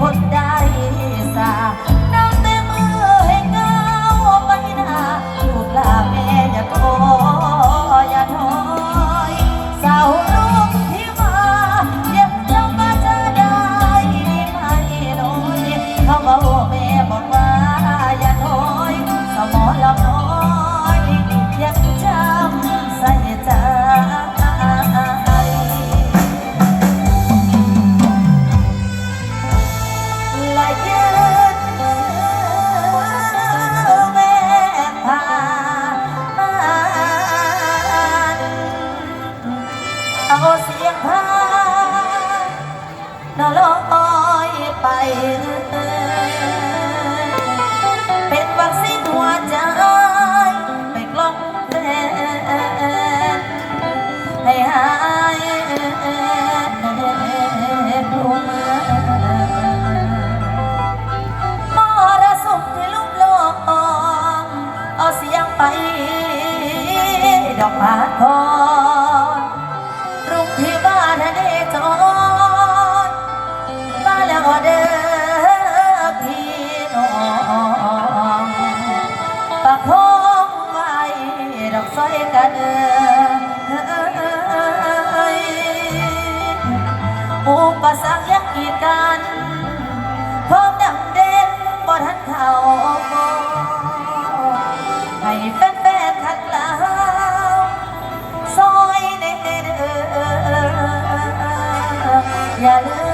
คนได้ เอาเสียงพระนลอยไปเป็นวัคซีนหัวใจไปกล้องแทนให้หายรู้มามรสมที่ลุกลองเอาเสียงไปดอกผาทอง จรมาแล้วเด้อพี่นองปากห้ไว้ดอกสอยกันเอุปสรรคยังกีดกัน Yeah,